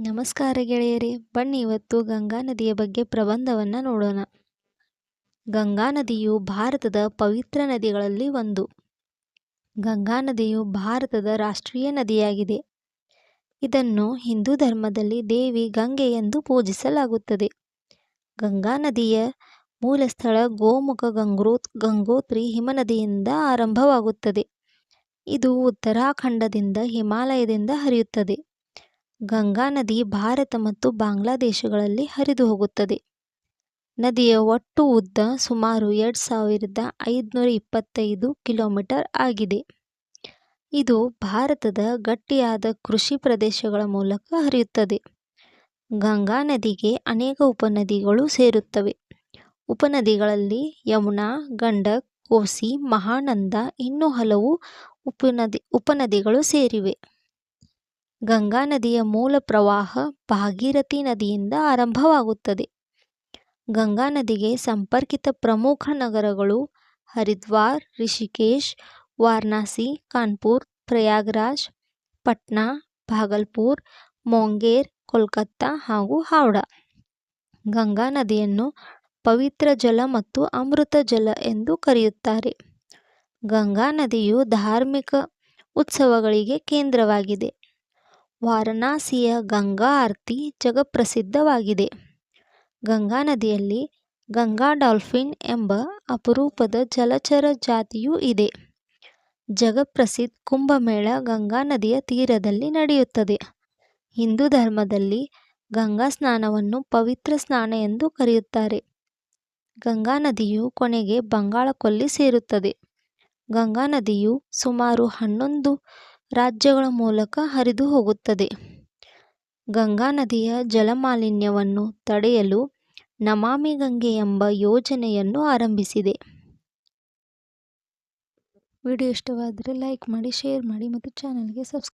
ನಮಸ್ಕಾರ ಗೆಳೆಯರೇ, ಬನ್ನಿ ಇವತ್ತು ಗಂಗಾ ನದಿಯ ಬಗ್ಗೆ ಪ್ರಬಂಧವನ್ನು ನೋಡೋಣ. ಗಂಗಾ ನದಿಯು ಭಾರತದ ಪವಿತ್ರ ನದಿಗಳಲ್ಲಿ ಒಂದು. ಗಂಗಾ ನದಿಯು ಭಾರತದ ರಾಷ್ಟ್ರೀಯ ನದಿಯಾಗಿದೆ. ಇದನ್ನು ಹಿಂದೂ ಧರ್ಮದಲ್ಲಿ ದೇವಿ ಗಂಗೆ ಎಂದು ಪೂಜಿಸಲಾಗುತ್ತದೆ. ಗಂಗಾ ನದಿಯ ಮೂಲ ಸ್ಥಳ ಗೋಮುಖ ಗಂಗ್ರೋತ್ ಗಂಗೋತ್ರಿ ಹಿಮನದಿಯಿಂದ ಆರಂಭವಾಗುತ್ತದೆ. ಇದು ಉತ್ತರಾಖಂಡದಿಂದ ಹಿಮಾಲಯದಿಂದ ಹರಿಯುತ್ತದೆ. ಗಂಗಾ ನದಿ ಭಾರತ ಮತ್ತು ಬಾಂಗ್ಲಾದೇಶಗಳಲ್ಲಿ ಹರಿದು ಹೋಗುತ್ತದೆ. ನದಿಯ ಒಟ್ಟು ಉದ್ದ ಸುಮಾರು ಎರಡು ಸಾವಿರದ ಐದುನೂರ ಇಪ್ಪತ್ತೈದು ಕಿಲೋಮೀಟರ್ ಆಗಿದೆ. ಇದು ಭಾರತದ ಗಟ್ಟಿಯಾದ ಕೃಷಿ ಪ್ರದೇಶಗಳ ಮೂಲಕ ಹರಿಯುತ್ತದೆ. ಗಂಗಾ ನದಿಗೆ ಅನೇಕ ಉಪನದಿಗಳು ಸೇರುತ್ತವೆ. ಉಪನದಿಗಳಲ್ಲಿ ಯಮುನಾ, ಗಂಡಕ್, ಕೋಸಿ, ಮಹಾನಂದ ಇನ್ನೂ ಹಲವು ಉಪನದಿ, ಉಪನದಿಗಳು ಸೇರಿವೆ. ಗಂಗಾ ನದಿಯ ಮೂಲ ಪ್ರವಾಹ ಭಾಗೀರಥಿ ನದಿಯಿಂದ ಆರಂಭವಾಗುತ್ತದೆ. ಗಂಗಾ ನದಿಗೆ ಸಂಪರ್ಕಿತ ಪ್ರಮುಖ ನಗರಗಳು ಹರಿದ್ವಾರ್, ರಿಷಿಕೇಶ್, ವಾರಣಾಸಿ, ಕಾನ್ಪುರ್, ಪ್ರಯಾಗ್ರಾಜ್, ಪಟ್ನಾ, ಭಾಗಲ್ಪುರ್, ಮೊಂಗೇರ್, ಕೋಲ್ಕತ್ತಾ ಹಾಗೂ ಹಾವ್ಡಾ. ಗಂಗಾ ನದಿಯನ್ನು ಪವಿತ್ರ ಜಲ ಮತ್ತು ಅಮೃತ ಜಲ ಎಂದು ಕರೆಯುತ್ತಾರೆ. ಗಂಗಾ ನದಿಯು ಧಾರ್ಮಿಕ ಉತ್ಸವಗಳಿಗೆ ಕೇಂದ್ರವಾಗಿದೆ. ವಾರಣಾಸಿಯ ಗಂಗಾ ಆರತಿ ಜಗಪ್ರಸಿದ್ಧವಾಗಿದೆ. ಗಂಗಾ ನದಿಯಲ್ಲಿ ಗಂಗಾ ಡಾಲ್ಫಿನ್ ಎಂಬ ಅಪರೂಪದ ಜಲಚರ ಜಾತಿಯೂ ಇದೆ. ಜಗಪ್ರಸಿದ್ಧ ಕುಂಭಮೇಳ ಗಂಗಾ ನದಿಯ ತೀರದಲ್ಲಿ ನಡೆಯುತ್ತದೆ. ಹಿಂದೂ ಧರ್ಮದಲ್ಲಿ ಗಂಗಾ ಸ್ನಾನವನ್ನು ಪವಿತ್ರ ಸ್ನಾನ ಎಂದು ಕರೆಯುತ್ತಾರೆ. ಗಂಗಾ ನದಿಯು ಕೊನೆಗೆ ಬಂಗಾಳಕೊಲ್ಲಿ ಸೇರುತ್ತದೆ. ಗಂಗಾ ನದಿಯು ಸುಮಾರು ಹನ್ನೊಂದು ರಾಜ್ಯಗಳ ಮೂಲಕ ಹರಿದು ಹೋಗುತ್ತದೆ. ಗಂಗಾ ನದಿಯ ಜಲಮಾಲಿನ್ಯವನ್ನು ತಡೆಯಲು ನಮಾಮಿ ಗಂಗೆ ಎಂಬ ಯೋಜನೆಯನ್ನು ಆರಂಭಿಸಿದೆ. ವಿಡಿಯೋ ಇಷ್ಟವಾದರೆ ಲೈಕ್ ಮಾಡಿ, ಶೇರ್ ಮಾಡಿ ಮತ್ತು ಚಾನಲ್ಗೆ ಸಬ್ಸ್ಕ್ರೈಬ್